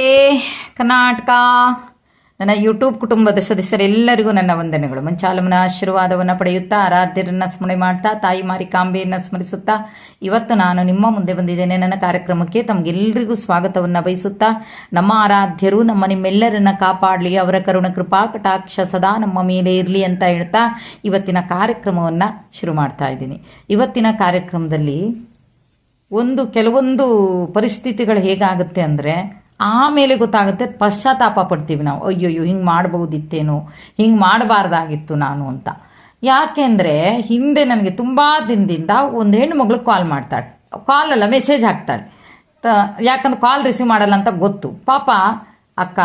ಏ, ಕರ್ನಾಟಕ. ನನ್ನ ಯೂಟ್ಯೂಬ್ ಕುಟುಂಬದ ಸದಸ್ಯರೆಲ್ಲರಿಗೂ ನನ್ನ ವಂದನೆಗಳು. ಮಂಚಾಲಮನ ಆಶೀರ್ವಾದವನ್ನು ಪಡೆಯುತ್ತಾ, ಆರಾಧ್ಯರನ್ನ ಸ್ಮರಣೆ ಮಾಡ್ತಾ, ತಾಯಿ ಮಾರಿಕಾಂಬೆಯನ್ನು ಸ್ಮರಿಸುತ್ತಾ, ಇವತ್ತು ನಾನು ನಿಮ್ಮ ಮುಂದೆ ಬಂದಿದ್ದೇನೆ. ನನ್ನ ಕಾರ್ಯಕ್ರಮಕ್ಕೆ ತಮಗೆಲ್ಲರಿಗೂ ಸ್ವಾಗತವನ್ನು ಬಯಸುತ್ತಾ, ನಮ್ಮ ಆರಾಧ್ಯರು, ನಮ್ಮ ನಿಮ್ಮೆಲ್ಲರನ್ನ ಕಾಪಾಡಲಿ, ಅವರ ಕರುಣ ಕೃಪಾ, ಕಟಾಕ್ಷ ಸದಾ ನಮ್ಮ ಮೇಲೆ ಇರಲಿ ಅಂತ ಹೇಳ್ತಾ ಇವತ್ತಿನ ಕಾರ್ಯಕ್ರಮವನ್ನು ಶುರು ಮಾಡ್ತಾ ಇದ್ದೀನಿ. ಇವತ್ತಿನ ಕಾರ್ಯಕ್ರಮದಲ್ಲಿ ಒಂದು ಕೆಲವೊಂದು ಪರಿಸ್ಥಿತಿಗಳು ಹೇಗಾಗುತ್ತೆ ಅಂದರೆ ಆಮೇಲೆ ಗೊತ್ತಾಗುತ್ತೆ ಪಶ್ಚಾತ್ತಾಪ ಪಡ್ತೀವಿ ನಾವು. ಅಯ್ಯೋಯ್ಯೋ, ಹಿಂಗೆ ಮಾಡ್ಬೋದಿತ್ತೇನೋ ಹಿಂಗೆ ಮಾಡಬಾರ್ದಾಗಿತ್ತು ನಾನು ಅಂತ. ಯಾಕೆಂದರೆ ಹಿಂದೆ ನನಗೆ ತುಂಬ ದಿನದಿಂದ ಒಂದು ಹೆಣ್ಣು ಮಗಳು ಕಾಲ್ ಮಾಡ್ತಾಳೆ. ಕಾಲಲ್ಲ ಮೆಸೇಜ್ ಹಾಕ್ತಾಳೆ. ತ, ಯಾಕಂದ್ರೆ ಕಾಲ್ ರಿಸೀವ್ ಮಾಡಲ್ಲ ಅಂತ ಗೊತ್ತು. ಪಾಪ, ಅಕ್ಕ,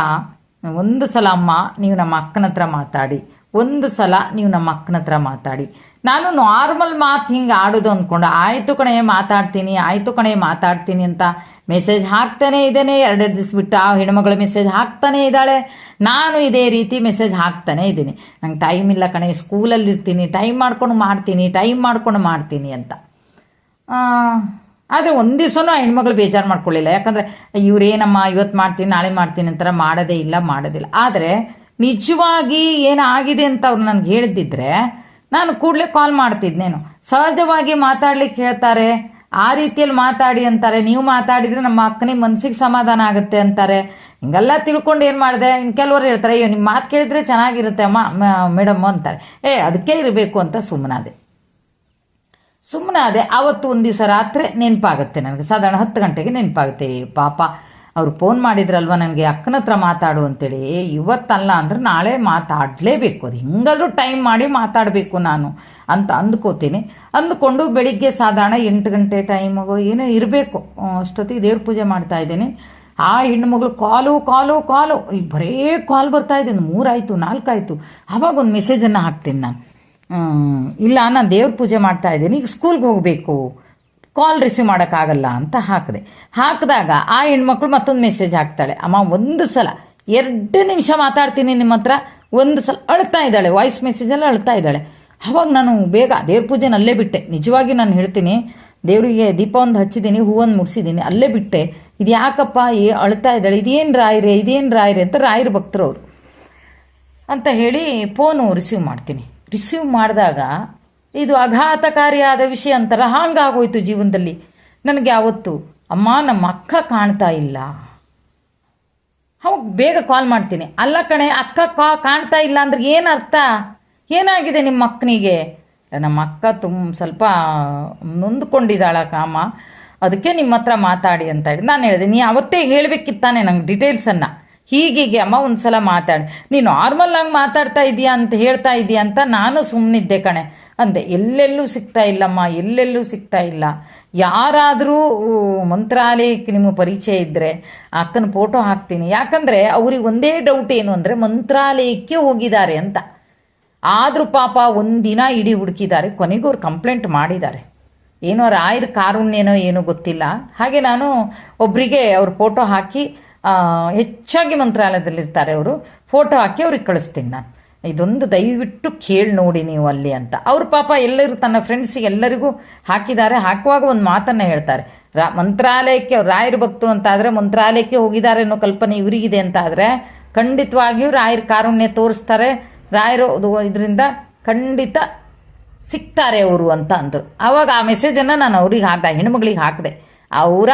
ಒಂದು ಸಲ ಅಮ್ಮ, ನೀವು ನಮ್ಮ ಅಕ್ಕನ ಹತ್ರ ಮಾತಾಡಿ. ಒಂದು ಸಲ ನೀವು ನಮ್ಮ ಅಕ್ಕನ ಹತ್ರ ಮಾತಾಡಿ. ನಾನು ನಾರ್ಮಲ್ ಮಾತು ಹಿಂಗೆ ಆಡೋದು ಅಂದ್ಕೊಂಡು ಆಯಿತು ಕಣೆ, ಮಾತಾಡ್ತೀನಿ, ಆಯಿತು ಕಣೆ, ಮಾತಾಡ್ತೀನಿ ಅಂತ ಮೆಸೇಜ್ ಹಾಕ್ತಾನೆ ಇದ್ದೇನೆ. ಎರಡೆರಡು ದಿವಸ ಬಿಟ್ಟು ಆ ಹೆಣ್ಮಗಳು ಮೆಸೇಜ್ ಹಾಕ್ತಾನೆ ಇದ್ದಾಳೆ. ನಾನು ಇದೇ ರೀತಿ ಮೆಸೇಜ್ ಹಾಕ್ತಾನೆ ಇದ್ದೀನಿ. ನಂಗೆ ಟೈಮ್ ಇಲ್ಲ ಕಣೆ ಸ್ಕೂಲಲ್ಲಿ ಇರ್ತೀನಿ ಟೈಮ್ ಮಾಡ್ಕೊಂಡು ಮಾಡ್ತೀನಿ ಟೈಮ್ ಮಾಡ್ಕೊಂಡು ಮಾಡ್ತೀನಿ ಅಂತ. ಆದರೆ ಒಂದು ದಿವಸನೂ ಆ ಹೆಣ್ಮಗಳು ಬೇಜಾರು ಮಾಡ್ಕೊಳ್ಳಿಲ್ಲ. ಯಾಕಂದರೆ, ಇವರೇನಮ್ಮ ಇವತ್ತು ಮಾಡ್ತೀನಿ, ನಾಳೆ ಮಾಡ್ತೀನಿ ಅಂತಾರೆ ಮಾಡೋದೇ ಇಲ್ಲ, ಮಾಡೋದಿಲ್ಲ. ಆದರೆ ನಿಜವಾಗಿ ಏನಾಗಿದೆ ಅಂತ ಅವ್ರು ನನಗೆ ಹೇಳಿದ್ದಿದ್ರೆ ನಾನು ಕೂಡಲೇ ಕಾಲ್ ಮಾಡ್ತಿದ್ನೇನು ಸಹಜವಾಗಿ ಮಾತಾಡ್ಲಿಕ್ಕೆ ಹೇಳ್ತಾರೆ, ಆ ರೀತಿಯಲ್ಲಿ ಮಾತಾಡಿ ಅಂತಾರೆ. ನೀವು ಮಾತಾಡಿದ್ರೆ ನಮ್ಮ ಅಕ್ಕನಿಗೆ ಮನ್ಸಿಗೆ ಸಮಾಧಾನ ಆಗುತ್ತೆ ಅಂತಾರೆ. ಹಿಂಗೆಲ್ಲ ತಿಳ್ಕೊಂಡು ಏನು ಮಾಡಿದೆ? ಇನ್ನು ಕೆಲವರು ಹೇಳ್ತಾರೆ, ಅಯ್ಯೋ ನಿಮ್ಮ ಮಾತು ಕೇಳಿದ್ರೆ ಚೆನ್ನಾಗಿರುತ್ತೆ ಅಮ್ಮ ಮೇಡಮ್ ಅಂತಾರೆ. ಏ ಅದಕ್ಕೆ ಇರಬೇಕು ಅಂತ ಸುಮ್ಮನಾದೆ ಸುಮ್ಮನಾದೆ ಆವತ್ತು ಒಂದು ದಿವಸ ರಾತ್ರಿ ನೆನಪಾಗುತ್ತೆ ನನಗೆ. ಸಾಧಾರಣ ಹತ್ತು ಗಂಟೆಗೆ ನೆನಪಾಗುತ್ತೆ. ಪಾಪ. ಅವ್ರು ಫೋನ್ ಮಾಡಿದ್ರಲ್ವ ನನಗೆ ಅಕ್ಕನ ಹತ್ರ ಮಾತಾಡು ಅಂತೇಳಿ. ಇವತ್ತಲ್ಲ ಅಂದ್ರೆ ನಾಳೆ ಮಾತಾಡಲೇಬೇಕು. ಅದು ಹಿಂಗಾದ್ರೂ ಟೈಮ್ ಮಾಡಿ ಮಾತಾಡಬೇಕು ನಾನು ಅಂತ ಅಂದ್ಕೋತೀನಿ. ಅಂದ್ಕೊಂಡು ಬೆಳಿಗ್ಗೆ ಸಾಧಾರಣ ಎಂಟು ಗಂಟೆ ಟೈಮಗೋ ಏನೋ ಇರಬೇಕು. ಅಷ್ಟೊತ್ತಿಗೆ ದೇವ್ರ ಪೂಜೆ ಮಾಡ್ತಾ ಇದ್ದೀನಿ. ಆ ಹೆಣ್ಣುಮಗಳು ಕಾಲು ಕಾಲು ಕಾಲು. ಬರೇ ಕಾಲ್ ಬರ್ತಾ ಇದೆ. ಮೂರಾಯಿತು, ನಾಲ್ಕಾಯಿತು. ಆವಾಗ ಒಂದು ಮೆಸೇಜನ್ನು ಹಾಕ್ತೀನಿ ನಾನು. ಇಲ್ಲ, ನಾನು ದೇವ್ರ ಪೂಜೆ ಮಾಡ್ತಾ ಇದ್ದೀನಿ. ಈಗ ಸ್ಕೂಲ್ಗೆ ಹೋಗಬೇಕು. ಕಾಲ್ ರಿಸೀವ್ ಮಾಡೋಕ್ಕಾಗಲ್ಲ ಅಂತ ಹಾಕಿದೆ. ಹಾಕಿದಾಗ ಆ ಹೆಣ್ಮಕ್ಳು ಮತ್ತೊಂದು ಮೆಸೇಜ್ ಹಾಕ್ತಾಳೆ. ಅಮ್ಮ, ಒಂದು ಸಲ, ಎರಡು ನಿಮಿಷ ಮಾತಾಡ್ತೀನಿ ನಿಮ್ಮ ಹತ್ರ. ಒಂದು ಸಲ ಅಳ್ತಾ ಇದ್ದಾಳೆ ವಾಯ್ಸ್ ಮೆಸೇಜಲ್ಲಿ ಅಳ್ತಾ ಇದ್ದಾಳೆ. ಅವಾಗ ನಾನು ಬೇಗ ದೇವ್ರ ಪೂಜೆನ ಅಲ್ಲೇ ಬಿಟ್ಟೆ. ನಿಜವಾಗಿ ನಾನು ಹೇಳ್ತೀನಿ, ದೇವರಿಗೆ ದೀಪ ಒಂದು ಹಚ್ಚಿದ್ದೀನಿ, ಹೂವೊಂದು ಮುಡಿಸಿದ್ದೀನಿ, ಅಲ್ಲೇ ಬಿಟ್ಟೆ. ಇದು ಯಾಕಪ್ಪ ಏ ಅಳ್ತಾ ಇದ್ದಾಳೆ? ಇದೇನು ರಾಯ್ರೆ ಇದೇನು ರಾಯ್ರೆ ಅಂತ ರಾಯರ ಭಕ್ತರು ಅವರು. ಅಂತ ಹೇಳಿ ಫೋನು ರಿಸೀವ್ ಮಾಡ್ತೀನಿ. ರಿಸೀವ್ ಮಾಡಿದಾಗ ಇದು ಅಘಾತಕಾರಿಯಾದ ವಿಷಯ ಅಂತಾರ ಹಾಂಗಾಗೋಯ್ತು ಜೀವನದಲ್ಲಿ. ನನಗೆ ಯಾವತ್ತು, ಅಮ್ಮ, ನಮ್ಮ ಅಕ್ಕ ಕಾಣ್ತಾ ಇಲ್ಲ. ಅವಾಗ ಬೇಗ ಕಾಲ್ ಮಾಡ್ತೀನಿ. ಅಲ್ಲ ಕಣೆ, ಅಕ್ಕ ಕಾ ಕಾಣ್ತಾ ಇಲ್ಲ ಅಂದ್ರೆ ಏನು ಅರ್ಥ? ಏನಾಗಿದೆ ನಿಮ್ಮ ಅಕ್ಕನಿಗೆ? ನಮ್ಮ ಅಕ್ಕ ತುಂಬ ಸ್ವಲ್ಪ ನೊಂದ್ಕೊಂಡಿದ್ದಾಳ ಕಾಮ. ಅದಕ್ಕೆ ನಿಮ್ಮ ಹತ್ರ ಮಾತಾಡಿ ಅಂತ ಹೇಳಿ. ನಾನು ಹೇಳಿದೆ, ನೀ ಅವತ್ತೇ ಹೇಳಬೇಕಿತ್ತಾನೆ ನಂಗೆ ಡೀಟೇಲ್ಸನ್ನು ಹೀಗೀಗೆ ಅಮ್ಮ ಒಂದು ಸಲ ಮಾತಾಡಿ. ನೀನು ನಾರ್ಮಲ್ ಆಗಿ ಮಾತಾಡ್ತಾ ಇದೀಯಾ ಅಂತ ಹೇಳ್ತಾ ಇದೀಯಾ ಅಂತ ನಾನು ಸುಮ್ಮನಿದ್ದೆ ಕಣೆ. ಅಂದೆ, ಎಲ್ಲೆಲ್ಲೂ ಸಿಗ್ತಾ ಇಲ್ಲಮ್ಮ, ಎಲ್ಲೆಲ್ಲೂ ಸಿಗ್ತಾ ಇಲ್ಲ. ಯಾರಾದರೂ ಮಂತ್ರಾಲಯಕ್ಕೆ ನಿಮಗೆ ಪರಿಚಯ ಇದ್ದರೆ ಅಕ್ಕನ ಫೋಟೋ ಹಾಕ್ತೀನಿ. ಯಾಕಂದರೆ ಅವ್ರಿಗೆ ಒಂದೇ ಡೌಟ್ ಏನು ಅಂದರೆ ಮಂತ್ರಾಲಯಕ್ಕೆ ಹೋಗಿದ್ದಾರೆ ಅಂತ. ಆದರೂ ಪಾಪ ಒಂದಿನ ಇಡೀ ಹುಡುಕಿದ್ದಾರೆ. ಕೊನೆಗೂ ಅವ್ರು ಕಂಪ್ಲೇಂಟ್ ಮಾಡಿದ್ದಾರೆ. ಏನೋ ರಾಯರ ಕಾರುಣ್ಯನೋ ಏನೋ ಗೊತ್ತಿಲ್ಲ. ಹಾಗೆ ನಾನು ಒಬ್ಬರಿಗೆ ಅವ್ರ ಫೋಟೋ ಹಾಕಿ ಹೆಚ್ಚಾಗಿ ಮಂತ್ರಾಲಯದಲ್ಲಿರ್ತಾರೆ ಅವರು. ಫೋಟೋ ಹಾಕಿ ಅವ್ರಿಗೆ ಕಳಿಸ್ತೀನಿ ನಾನು. ಇದೊಂದು ದಯವಿಟ್ಟು ಕೇಳಿ ನೋಡಿ ನೀವು ಅಲ್ಲಿ ಅಂತ. ಅವ್ರ ಪಾಪ ಎಲ್ಲರೂ ತನ್ನ ಫ್ರೆಂಡ್ಸಿಗೆ ಎಲ್ಲರಿಗೂ ಹಾಕಿದ್ದಾರೆ. ಹಾಕುವಾಗ ಒಂದು ಮಾತನ್ನು ಹೇಳ್ತಾರೆ. ರಾ, ಮಂತ್ರಾಲಯಕ್ಕೆ ರಾಯರ ಭಕ್ತರು ಅಂತ ಆದರೆ ಮಂತ್ರಾಲಯಕ್ಕೆ ಹೋಗಿದ್ದಾರೆ ಅನ್ನೋ ಕಲ್ಪನೆ ಇವರಿಗಿದೆ ಅಂತ ಆದರೆ ಖಂಡಿತವಾಗಿಯೂ ರಾಯರ ಕಾರುಣ್ಯ ತೋರಿಸ್ತಾರೆ. ರಾಯರು ಇದರಿಂದ ಖಂಡಿತ ಸಿಗ್ತಾರೆ ಅವರು ಅಂತ ಅಂದರು. ಆವಾಗ ಆ ಮೆಸೇಜನ್ನು ನಾನು ಅವ್ರಿಗೆ ಹಾಕಿದೆ ಹೆಣ್ಮಗಳಿಗೆ ಹಾಕಿದೆ, ಅವರ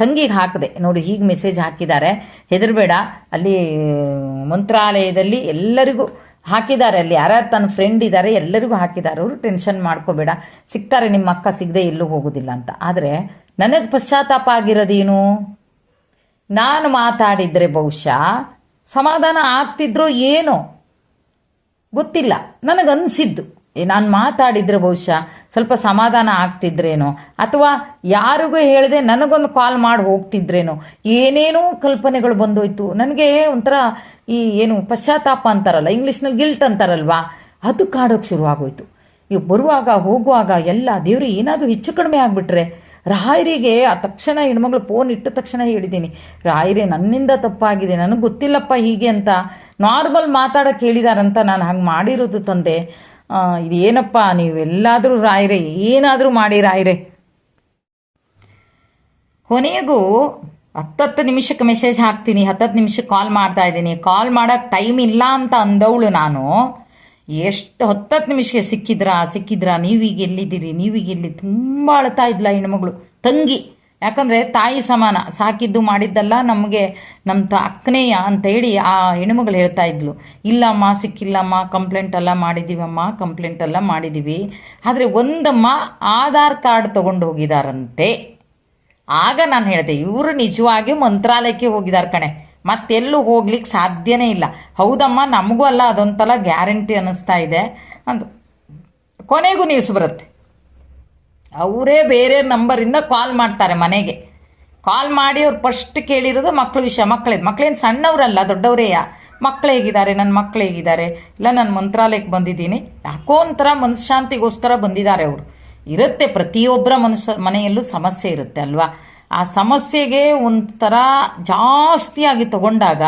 ತಂಗಿಗೆ ಹಾಕಿದೆ. ನೋಡಿ ಹೀಗೆ ಮೆಸೇಜ್ ಹಾಕಿದ್ದಾರೆ. ಹೆದರಬೇಡ. ಅಲ್ಲಿ ಮಂತ್ರಾಲಯದಲ್ಲಿ ಎಲ್ಲರಿಗೂ ಹಾಕಿದ್ದಾರೆ ಅಲ್ಲಿ. ಯಾರ್ಯಾರು ತನ್ನ ಫ್ರೆಂಡ್ ಇದ್ದಾರೆ ಎಲ್ಲರಿಗೂ ಹಾಕಿದ್ದಾರೆ. ಅವರು ಟೆನ್ಷನ್ ಮಾಡ್ಕೋಬೇಡ. ಸಿಗ್ತಾರೆ, ನಿಮ್ಮ ಅಕ್ಕ ಸಿಗದೆ ಎಲ್ಲೂ ಹೋಗೋದಿಲ್ಲ ಅಂತ. ಆದರೆ, ನನಗೆ ಪಶ್ಚಾತ್ತಾಪ ಆಗಿರೋದೇನು? ನಾನು ಮಾತಾಡಿದರೆ ಬಹುಶಃ ಸಮಾಧಾನ ಆಗ್ತಿದ್ರೋ ಏನೋ ಗೊತ್ತಿಲ್ಲ. ನನಗನ್ಸಿದ್ದು. ನಾನು ಮಾತಾಡಿದ್ರೆ ಬಹುಶಃ ಸ್ವಲ್ಪ ಸಮಾಧಾನ ಆಗ್ತಿದ್ರೇನೋ? ಅಥವಾ ಯಾರಿಗೂ ಹೇಳದೆ ನನಗೊಂದು ಕಾಲ್ ಮಾಡಿ ಹೋಗ್ತಿದ್ರೇನೋ? ಏನೇನೋ ಕಲ್ಪನೆಗಳು ಬಂದೋಯ್ತು. ನನಗೆ ಒಂಥರ ಈ ಏನು ಪಶ್ಚಾತ್ತಾಪ ಅಂತಾರಲ್ಲ, ಇಂಗ್ಲೀಷ್ನಲ್ಲಿ ಗಿಲ್ಟ್ ಅಂತಾರಲ್ವಾ? ಅದು ಕಾಡೋಕೆ ಶುರುವಾಗೋಯ್ತು. ಇವು ಬರುವಾಗ, ಹೋಗುವಾಗ ಎಲ್ಲ ದೇವ್ರು, ಏನಾದರೂ ಹೆಚ್ಚು ಕಡಿಮೆ ಆಗಿಬಿಟ್ರೆ? ರಾಯರಿಗೆ ಆ ತಕ್ಷಣ ಹೆಣ್ಮಗಳು ಫೋನ್ ಇಟ್ಟ ತಕ್ಷಣ ಹೇಳಿದ್ದೀನಿ, ರಾಯರೇ, ನನ್ನಿಂದ ತಪ್ಪಾಗಿದೆ, ನನಗೆ ಗೊತ್ತಿಲ್ಲಪ್ಪ ಹೀಗೆ ಅಂತ. ನಾರ್ಮಲ್ ಮಾತಾಡೋಕೆ ಹೇಳಿದಾರಂತ ನಾನು ಹಂಗೆ ಮಾಡಿರೋದು ತಂದೆ. ಇದೇನಪ್ಪ ನೀವೆಲ್ಲಾದರೂ ರಾಯರೇ, ಏನಾದರೂ ಮಾಡಿ ರಾಯರೇ. ಕೊನೆಗೂ ಹತ್ತತ್ತು ನಿಮಿಷಕ್ಕೆ ಮೆಸೇಜ್ ಹಾಕ್ತೀನಿ, ಹತ್ತತ್ತು ನಿಮಿಷಕ್ಕೆ ಕಾಲ್ ಮಾಡ್ತಾ ಇದ್ದೀನಿ. ಕಾಲ್ ಮಾಡೋಕ್ಕೆ ಟೈಮ್ ಇಲ್ಲ ಅಂತ ಅಂದವಳು ನಾನು. ಎಷ್ಟು ಹತ್ತತ್ತು ನಿಮಿಷಕ್ಕೆ ಸಿಕ್ಕಿದ್ರಾ ಸಿಕ್ಕಿದ್ರಾ, ನೀವೀಗ ಎಲ್ಲಿದ್ದೀರಿ, ನೀವೀಗ ಎಲ್ಲಿ, ತುಂಬ ಅಳ್ತಾ ಇದ್ಲ ಹೆಣ್ಮಗಳು. ತಂಗಿ. ಯಾಕಂದರೆ ತಾಯಿ ಸಮಾನ, ಸಾಕಿದ್ದು ಮಾಡಿದ್ದಲ್ಲ ನಮಗೆ ನಮ್ಮ ತ ಅಕ್ಕನೇಯ ಅಂತ ಹೇಳಿ ಆ ಹೆಣ್ಮಗಳು ಹೇಳ್ತಾ ಇದ್ಲು. ಇಲ್ಲಮ್ಮ, ಸಿಕ್ಕಿಲ್ಲಮ್ಮ ಕಂಪ್ಲೇಂಟ್ ಎಲ್ಲ ಮಾಡಿದ್ದೀವಮ್ಮ ಕಂಪ್ಲೇಂಟ್ ಎಲ್ಲ ಮಾಡಿದ್ದೀವಿ ಆದರೆ ಒಂದಮ್ಮ ಆಧಾರ್ ಕಾರ್ಡ್ ತೊಗೊಂಡು ಹೋಗಿದಾರಂತೆ. ಆಗ ನಾನು ಹೇಳಿದೆ, ಇವರು ನಿಜವಾಗಿ ಮಂತ್ರಾಲಯಕ್ಕೆ ಹೋಗಿದ್ದಾರೆ ಕಣೆ. ಮತ್ತೆಲ್ಲೂ ಹೋಗ್ಲಿಕ್ಕೆ ಸಾಧ್ಯನೇ ಇಲ್ಲ. ಹೌದಮ್ಮ, ನಮಗೂ ಅಲ್ಲ ಅದೊಂಥರ ಗ್ಯಾರಂಟಿ ಅನ್ನಿಸ್ತಾ ಇದೆ ಅಂದು. ಕೊನೆಗೂ ನ್ಯೂಸ್ ಬರುತ್ತೆ. ಅವರೇ ಬೇರೆ ನಂಬರಿಂದ ಕಾಲ್ ಮಾಡ್ತಾರೆ ಮನೆಗೆ. ಕಾಲ್ ಮಾಡಿ ಅವ್ರು ಫಸ್ಟ್ ಕೇಳಿರೋದು ಮಕ್ಳ ವಿಷಯ ಮಕ್ಕಳೇದು ಮಕ್ಕಳೇನು ಸಣ್ಣವರಲ್ಲ, ದೊಡ್ಡವರೇಯ? ಮಕ್ಕಳು ಹೇಗಿದ್ದಾರೆ? ನನ್ನ ಮಕ್ಕಳು ಹೇಗಿದ್ದಾರೆ? ಇಲ್ಲ ನನ್ನ ಮಂತ್ರಾಲಯಕ್ಕೆ ಬಂದಿದ್ದೀನಿ. ಯಾಕೋ ಒಂಥರ ಮನಃಶಾಂತಿಗೋಸ್ಕರ ಬಂದಿದ್ದಾರೆ ಅವರು. ಇರುತ್ತೆ, ಪ್ರತಿಯೊಬ್ಬರ ಮನುಷ್ಯ ಮನೆಯಲ್ಲೂ ಸಮಸ್ಯೆ ಇರುತ್ತೆ ಅಲ್ವಾ? ಆ ಸಮಸ್ಯೆಗೆ ಒಂಥರ ಜಾಸ್ತಿಯಾಗಿ ತಗೊಂಡಾಗ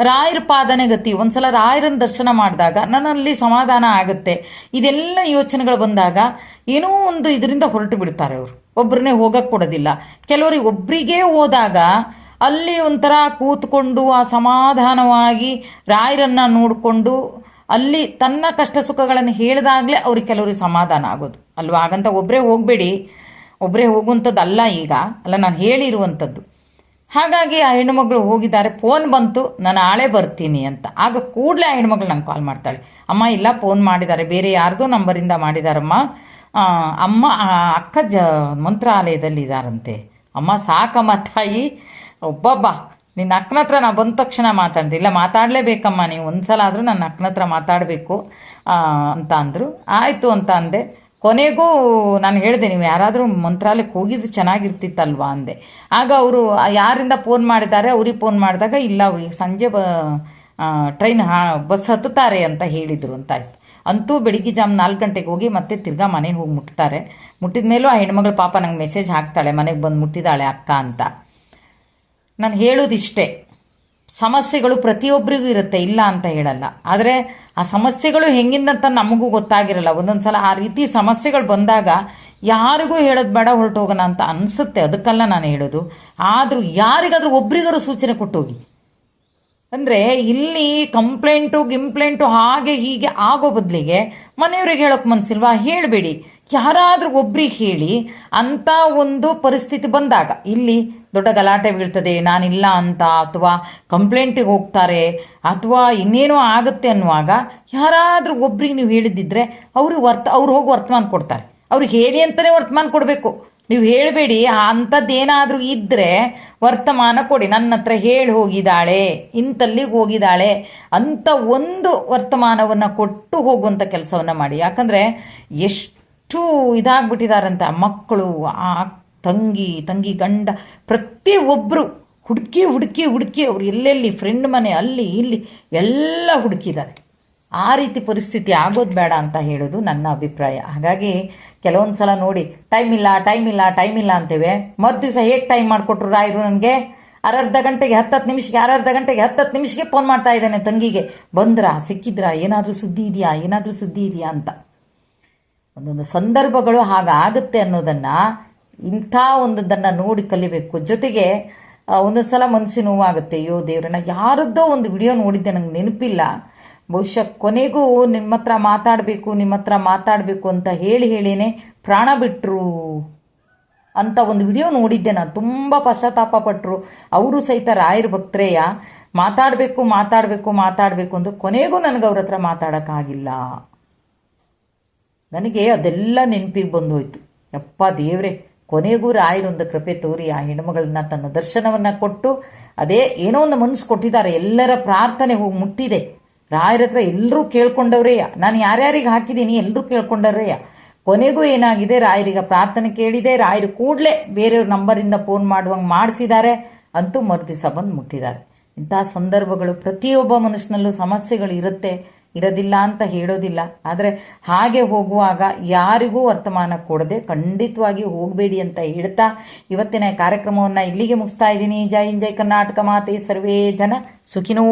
ರಾಯರ ಪಾದನೆ ಗತಿ, ಒಂದ್ಸಲ ರಾಯರನ್ನ ದರ್ಶನ ಮಾಡಿದಾಗ ನನ್ನಲ್ಲಿ ಸಮಾಧಾನ ಆಗುತ್ತೆ. ಇದೆಲ್ಲ ಯೋಚನೆಗಳು ಬಂದಾಗ ಏನೋ ಒಂದು ಇದರಿಂದ ಹೊರಟು ಬಿಡ್ತಾರೆ ಅವರು. ಒಬ್ಬರನ್ನೇ ಹೋಗಕ್ಕೆ ಕೊಡೋದಿಲ್ಲ. ಕೆಲವರಿಗೆ ಒಬ್ಬರಿಗೇ ಹೋದಾಗ ಅಲ್ಲಿ ಒಂಥರ ಕೂತ್ಕೊಂಡು ಆ ಸಮಾಧಾನವಾಗಿ ರಾಯರನ್ನು ನೋಡಿಕೊಂಡು ಅಲ್ಲಿ ತನ್ನ ಕಷ್ಟ ಸುಖಗಳನ್ನು ಹೇಳಿದಾಗಲೇ ಅವ್ರಿಗೆ ಕೆಲವ್ರಿಗೆ ಸಮಾಧಾನ ಆಗೋದು. ಅಲ್ವಾ? ಹಾಗಂತ ಒಬ್ಬರೇ ಹೋಗಬೇಡಿ. ಒಬ್ಬರೇ ಹೋಗುವಂಥದ್ದು ಈಗ. ಅಲ್ಲ, ನಾನು ಹೇಳಿರುವಂಥದ್ದು. ಹಾಗಾಗಿ ಆ ಹೆಣ್ಣುಮಗಳು ಹೋಗಿದ್ದಾರೆ. ಫೋನ್ ಬಂತು. ನಾನು ಆಳೆ ಬರ್ತೀನಿ ಅಂತ. ಆಗ ಕೂಡಲೇ ಆ ಹೆಣ್ಮಗಳು ನಂಗೆ ಕಾಲ್ ಮಾಡ್ತಾಳೆ. ಅಮ್ಮ, ಇಲ್ಲ, ಫೋನ್ ಮಾಡಿದ್ದಾರೆ. ಬೇರೆ ಯಾರ್ದೋ ನಂಬರಿಂದ ಮಾಡಿದಾರಮ್ಮ. ಅಮ್ಮ ಅಕ್ಕ ಜ ಮಂತ್ರಾಲಯದಲ್ಲಿ ಇದ್ದಾರಂತೆ ಅಮ್ಮ ಸಾಕಮ್ಮ ತಾಯಿ, ಒಬ್ಬಬ್ಬ, ನಿನ್ನ ಅಕ್ಕನ ಹತ್ರ ನಾ ಬಂದ ತಕ್ಷಣ ಮಾತಾಡ್ದೆ. ಇಲ್ಲ, ಮಾತಾಡಲೇಬೇಕಮ್ಮ, ನೀವು ಒಂದ್ಸಲ ಆದರೂ ನನ್ನ ಅಕ್ಕನ ಹತ್ರ ಮಾತಾಡಬೇಕು ಅಂತ ಅಂದರು. ಆಯಿತು ಅಂತ ಅಂದೆ. ಕೊನೆಗೂ ನಾನು ಹೇಳಿದೆ, ನೀವು ಯಾರಾದರೂ ಮಂತ್ರಾಲಯಕ್ಕೆ ಹೋಗಿದ್ರೆ ಚೆನ್ನಾಗಿರ್ತಿತ್ತಲ್ವಾ ಅಂದೆ. ಆಗ ಅವರು ಯಾರಿಂದ ಫೋನ್ ಮಾಡಿದ್ದಾರೆ, ಅವ್ರಿಗೆ ಫೋನ್ ಮಾಡಿದಾಗ, ಇಲ್ಲ ಅವ್ರಿಗೆ ಸಂಜೆ ಬ ಟ್ರೈನ್ ಹಾ, ಬಸ್ ಹತ್ತುತ್ತಾರೆ ಅಂತ ಹೇಳಿದರು ಅಂತ ಆಯ್ತು. ಅಂತೂ ಬೆಳಿಗ್ಗೆ ಜಾಮ್ ನಾಲ್ಕು ಗಂಟೆಗೆ ಹೋಗಿ ಮತ್ತೆ ತಿರ್ಗಾ ಮನೆಗೆ ಹೋಗಿ ಮುಟ್ತಾರೆ. ಮುಟ್ಟಿದ ಮೇಲೂ ಆ ಹೆಣ್ಮಗಳು ಪಾಪ ನಂಗೆ ಮೆಸೇಜ್ ಹಾಕ್ತಾಳೆ, ಮನೆಗೆ ಬಂದು ಮುಟ್ಟಿದಾಳೆ ಅಕ್ಕ ಅಂತ. ನಾನು ಹೇಳೋದಿಷ್ಟೇ, ಸಮಸ್ಯೆಗಳು ಪ್ರತಿಯೊಬ್ಬರಿಗೂ ಇರುತ್ತೆ, ಇಲ್ಲ ಅಂತ ಹೇಳಲ್ಲ. ಆದರೆ ಆ ಸಮಸ್ಯೆಗಳು ಹೆಂಗಿಂದಂತ ನಮಗೂ ಗೊತ್ತಾಗಿರಲ್ಲ. ಒಂದೊಂದು ಸಲ ಆ ರೀತಿ ಸಮಸ್ಯೆಗಳು ಬಂದಾಗ ಯಾರಿಗೂ ಹೇಳೋದು ಬೇಡ ಹೊರಟು ಹೋಗೋಣ ಅಂತ ಅನಿಸುತ್ತೆ. ಅದಕ್ಕಲ್ಲ ನಾನು ಹೇಳೋದು. ಆದರೂ ಯಾರಿಗಾದ್ರೂ ಒಬ್ರಿಗಾದ್ರೂ ಸೂಚನೆ ಕೊಟ್ಟೋಗಿ. ಅಂದರೆ ಇಲ್ಲಿ ಕಂಪ್ಲೇಂಟು ಗಿಂಪ್ಲೇಂಟು ಹಾಗೆ ಹೀಗೆ ಆಗೋ ಬದಲಿಗೆ ಮನೆಯವ್ರಿಗೆ ಹೇಳೋಕೆ ಮನ್ಸಿಲ್ವಾ? ಹೇಳಬೇಡಿ. ಯಾರಾದರೂ ಒಬ್ರಿಗೆ ಹೇಳಿ ಅಂತ ಒಂದು ಪರಿಸ್ಥಿತಿ ಬಂದಾಗ, ಇಲ್ಲಿ ದೊಡ್ಡ ಗಲಾಟೆ ಬೀಳ್ತದೆ, ನಾನಿಲ್ಲ ಅಂತ ಅಥವಾ ಕಂಪ್ಲೇಂಟಿಗೆ ಹೋಗ್ತಾರೆ ಅಥವಾ ಇನ್ನೇನೋ ಆಗುತ್ತೆ ಅನ್ನುವಾಗ ಯಾರಾದರೂ ಒಬ್ರಿಗೆ ನೀವು ಹೇಳಿದ್ದಿದ್ರೆ ಅವ್ರಿಗೆ ವರ್ತ ಅವ್ರು ಹೋಗಿ ವರ್ತಮಾನ ಕೊಡ್ತಾರೆ. ಅವ್ರಿಗೆ ಹೇಳಿ ಅಂತಲೇ ವರ್ತಮಾನ ಕೊಡಬೇಕು. ನೀವು ಹೇಳಬೇಡಿ, ಅಂಥದ್ದೇನಾದರೂ ಇದ್ದರೆ ವರ್ತಮಾನ ಕೊಡಿ, ನನ್ನ ಹತ್ರ ಹೇಳಿ ಹೋಗಿದ್ದಾಳೆ ಇಂಥಲ್ಲಿಗೆ ಹೋಗಿದ್ದಾಳೆ ಅಂತ ಒಂದು ವರ್ತಮಾನವನ್ನು ಕೊಟ್ಟು ಹೋಗುವಂಥ ಕೆಲಸವನ್ನು ಮಾಡಿ. ಯಾಕಂದರೆ ಎಷ್ಟು ಇದಾಗ್ಬಿಟ್ಟಿದಾರಂತ ಮಕ್ಕಳು, ಆ ತಂಗಿ ತಂಗಿ ಗಂಡ ಪ್ರತಿಯೊಬ್ಬರು ಹುಡುಕಿ ಹುಡುಕಿ ಹುಡುಕಿ ಅವರು ಎಲ್ಲೆಲ್ಲಿ ಫ್ರೆಂಡ್ ಮನೆ, ಅಲ್ಲಿ, ಇಲ್ಲಿ, ಎಲ್ಲ ಹುಡುಕಿದ್ದಾರೆ. ಆ ರೀತಿ ಪರಿಸ್ಥಿತಿ ಆಗೋದು ಬೇಡ ಅಂತ ಹೇಳೋದು ನನ್ನ ಅಭಿಪ್ರಾಯ. ಹಾಗಾಗಿ ಕೆಲವೊಂದು ಸಲ ನೋಡಿ, ಟೈಮ್ ಇಲ್ಲ ಟೈಮ್ ಇಲ್ಲ ಟೈಮ್ ಇಲ್ಲ ಅಂತೇವೆ. ಮದ್ದು ದಿವಸ ಹೇಗೆ ಟೈಮ್ ಮಾಡಿಕೊಟ್ರು ರಾಯರು ನನಗೆ? ಅರ್ಧ ಗಂಟೆಗೆ ಹತ್ತತ್ತು ನಿಮಿಷಕ್ಕೆ, ಅರ್ಧ ಗಂಟೆಗೆ ಹತ್ತತ್ತು ನಿಮಿಷಕ್ಕೆ ಫೋನ್ ಮಾಡ್ತಾ ಇದ್ದಾನೆ ತಂಗಿಗೆ. ಬಂದ್ರಾ? ಸಿಕ್ಕಿದ್ರಾ? ಏನಾದರೂ ಸುದ್ದಿ ಇದೆಯಾ? ಏನಾದರೂ ಸುದ್ದಿ ಇದೆಯಾ? ಅಂತ. ಒಂದೊಂದು ಸಂದರ್ಭಗಳು ಹಾಗಾಗುತ್ತೆ ಅನ್ನೋದನ್ನು ಇಂಥ ಒಂದನ್ನು ನೋಡಿ ಕಲಿಬೇಕು. ಜೊತೆಗೆ ಒಂದೊಂದು ಸಲ ಮನಸ್ಸಿನ ನೋವಾಗುತ್ತೆ ಅಯ್ಯೋ ದೇವ್ರನ್ನ ಯಾರದ್ದೋ ಒಂದು ವಿಡಿಯೋ ನೋಡಿದ್ದೆ, ನಂಗೆ ನೆನಪಿಲ್ಲ. ಬಹುಶಃ ಕೊನೆಗೂ ನಿಮ್ಮ ಹತ್ರ ಮಾತಾಡಬೇಕು, ನಿಮ್ಮ ಹತ್ರ ಮಾತಾಡಬೇಕು ಅಂತ ಹೇಳಿ ಹೇಳಿನೇ ಪ್ರಾಣ ಬಿಟ್ಟರು ಅಂತ ಒಂದು ವಿಡಿಯೋ ನೋಡಿದ್ದೆ ನಾನು. ತುಂಬ ಪಶ್ಚಾತ್ತಾಪ ಪಟ್ಟರು ಅವರು ಸಹಿತ ರಾಯರ ಭಕ್ತ್ರೇಯ, ಮಾತಾಡಬೇಕು ಮಾತಾಡಬೇಕು ಮಾತಾಡಬೇಕು ಅಂದರು ಕೊನೆಗೂ ನನಗೆ ಅವ್ರ ಹತ್ರ ಮಾತಾಡೋಕ್ಕಾಗಿಲ್ಲ. ನನಗೆ ಅದೆಲ್ಲ ನೆನಪಿಗೆ ಬಂದು ಹೋಯ್ತು ಯಪ್ಪ ದೇವ್ರೆ, ಕೊನೆಗೂ ರಾಯರೊಂದು ಕೃಪೆ ತೋರಿ ಆ ಹೆಣ್ಮಗಳನ್ನ ತನ್ನ ದರ್ಶನವನ್ನ ಕೊಟ್ಟು, ಅದೇ ಏನೋ ಒಂದು ಮನಸ್ಸು ಕೊಟ್ಟಿದ್ದಾರೆ. ಎಲ್ಲರ ಪ್ರಾರ್ಥನೆ ಹೋಗಿ ಮುಟ್ಟಿದೆ. ರಾಯರ ಹತ್ರ ಎಲ್ಲರೂ ಕೇಳ್ಕೊಂಡವ್ರೇಯ ನಾನು ಯಾರ್ಯಾರಿಗೆ ಹಾಕಿದ್ದೀನಿ ಎಲ್ಲರೂ ಕೇಳ್ಕೊಂಡವ್ರೇಯ ಕೊನೆಗೂ ಏನಾಗಿದೆ, ರಾಯರಿಗೆ ಪ್ರಾರ್ಥನೆ ಕೇಳಿದೆ, ರಾಯರು ಕೂಡಲೇ ಬೇರೆಯವ್ರ ನಂಬರಿಂದ ಫೋನ್ ಮಾಡುವಂಗೆ ಮಾಡಿಸಿದ್ದಾರೆ ಅಂತೂ ಮರುದಿವಸ ಬಂದು ಮುಟ್ಟಿದ್ದಾರೆ ಇಂಥ ಸಂದರ್ಭಗಳು ಪ್ರತಿಯೊಬ್ಬ ಮನುಷ್ಯನಲ್ಲೂ ಸಮಸ್ಯೆಗಳು ಇರುತ್ತೆ. ಇರೋದಿಲ್ಲ ಅಂತ ಹೇಳೋದಿಲ್ಲ. ಆದರೆ ಹಾಗೆ ಹೋಗುವಾಗ ಯಾರಿಗೂ ವರ್ತಮಾನ ಕೊಡದೆ ಖಂಡಿತವಾಗಿ ಹೋಗಬೇಡಿ ಅಂತ ಹೇಳ್ತಾ ಇವತ್ತಿನ ಕಾರ್ಯಕ್ರಮವನ್ನು ಇಲ್ಲಿಗೆ ಮುಗಿಸ್ತಾ ಇದ್ದೀನಿ. ಜೈ ಜೈ ಕರ್ನಾಟಕ ಮಾತೆ. ಸರ್ವೇ ಜನ ಸುಖಿನೋ.